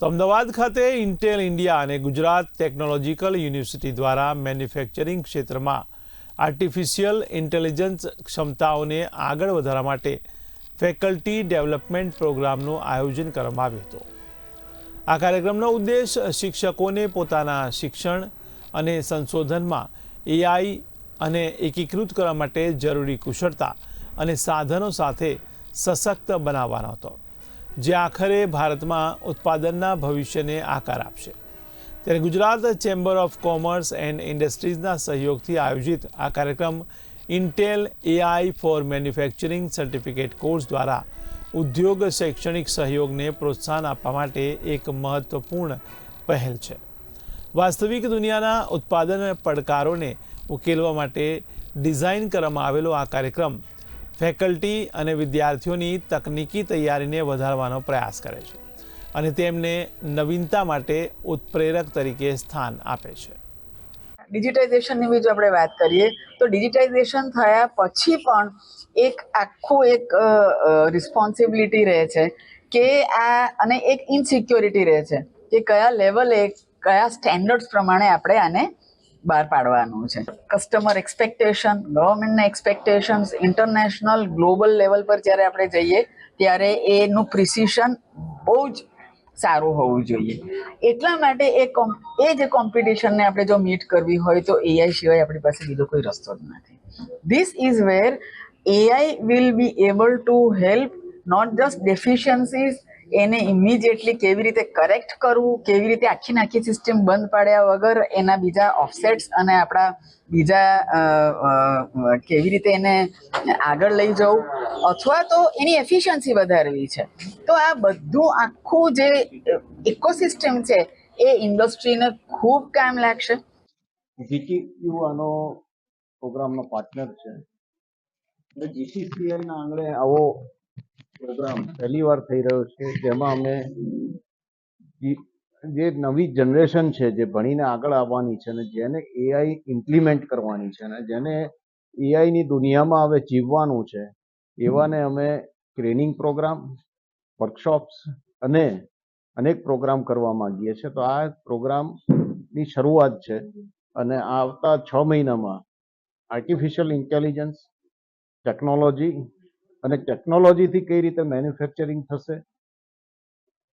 તો અમદાવાદ ખાતે Intel India અને ગુજરાત ટેકનોલોજીકલ યુનિવર્સિટી દ્વારા મેન્યુફેક્ચરિંગ ક્ષેત્રમાં આર્ટિફિશિયલ ઇન્ટેલિજન્સ ક્ષમતાઓને આગળ વધારવા માટે ફેકલ્ટી ડેવલપમેન્ટ પ્રોગ્રામનું આયોજન કરવામાં આવ્યું હતું. આ કાર્યક્રમનો ઉદ્દેશ શિક્ષકોને પોતાના શિક્ષણ અને સંશોધનમાં એઆઈ અને એકીકૃત કરવા માટે જરૂરી કુશળતા અને સાધનો સાથે સશક્ત બનાવવાનો હતો. જે આખરે ભારતમાં ઉત્પાદનના ભવિષ્યને આકાર આપશે. ત્યારે Gujarat chamber of commerce and ઇન્ડસ્ટ્રીઝના સહયોગથી આયોજિત આ કાર્યક્રમ Intel AI for manufacturing certificate course દ્વારા ઉદ્યોગ શૈક્ષણિક સહયોગને પ્રોત્સાહન આપવા માટે એક મહત્વપૂર્ણ પહેલ છે. વાસ્તવિક દુનિયાના ઉત્પાદન પડકારોને ઉકેલવા માટે ડિઝાઇન કરવામાં આવેલો આ કાર્યક્રમ ફેકલ્ટી અને વિદ્યાર્થીઓની તકનીકી તૈયારીને વધારવાનો પ્રયાસ કરે છે અને તેમને નવીનતા માટે ઉત્પ્રેરક તરીકે સ્થાન આપે છે. ડિજિટાઇઝેશનની બી જો આપણે વાત કરીએ, તો ડિજિટાઇઝેશન થયા પછી પણ એક આખું એક રિસ્પોન્સિબિલિટી રહે છે કે આ, અને એક ઇનસિક્યોરિટી રહે છે કે કયા લેવલે કયા સ્ટેન્ડર્ડ્સ પ્રમાણે આપણે આને બહાર પાડવાનું છે. કસ્ટમર એક્સપેક્ટેશન ગવર્મેન્ટના એક્સપેક્ટેશન્સ ઇન્ટરનેશનલ ગ્લોબલ લેવલ પર જ્યારે આપણે જઈએ, ત્યારે એનું પ્રિસિશન બહુ જ સારું હોવું જોઈએ. એટલા માટે એ કોમ એ જે કોમ્પિટિશનને આપણે જો મીટ કરવી હોય તો એઆઈ સિવાય આપણી પાસે બીજો કોઈ રસ્તો જ નથી. This is where AI will be able to help not just deficiencies એને ઇમિડિયેટલી કેવી રીતે કરેક્ટ કરવું, કેવી રીતે આખી નાખી સિસ્ટમ બંધ પાડ્યા વગર એના બીજા ઓફસેટ્સ અને આપણા બીજા કેવી રીતે એને આગળ લઈ જવું અથવા તો એની એફિશિયન્સી વધારવી છે. તો આ બધું આખું જે ઇકોસિસ્ટમ છે એ ઇન્ડસ્ટ્રીને ખૂબ કામ લાગશે. આનો પ્રોગ્રામનો પાર્ટનર છે. એટલે જીસીસીએલ ના આંગણે આવો પ્રોગ્રામ પહેલી વાર થઈ રહ્યો છે, જેમાં અમે જે નવી જનરેશન છે, જે ભણીને આગળ આવવાની છે અને જેને એઆઈ ઇમ્પ્લિમેન્ટ કરવાની છે અને જેને એઆઈની દુનિયામાં હવે જીવવાનું છે, એવાને અમે ટ્રેનિંગ પ્રોગ્રામ વર્કશોપ્સ અને અનેક પ્રોગ્રામ કરવા માંગીએ છીએ. તો આ પ્રોગ્રામની શરૂઆત છે અને આવતા છ મહિનામાં આર્ટિફિશિયલ ઇન્ટેલિજન્સ ટેકનોલોજી અને ટેકનોલોજીથી કઈ રીતે મેન્યુફેક્ચરિંગ થશે?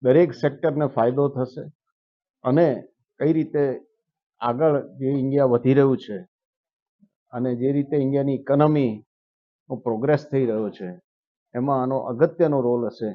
દરેક સેક્ટરને ફાયદો થશે અને કઈ રીતે આગળ જે ઇન્ડિયા વધી રહ્યું છે અને જે રીતે ઇન્ડિયાની ઇકોનોમીનો પ્રોગ્રેસ થઈ રહ્યો છે, એમાં આનો અગત્યનો રોલ હશે.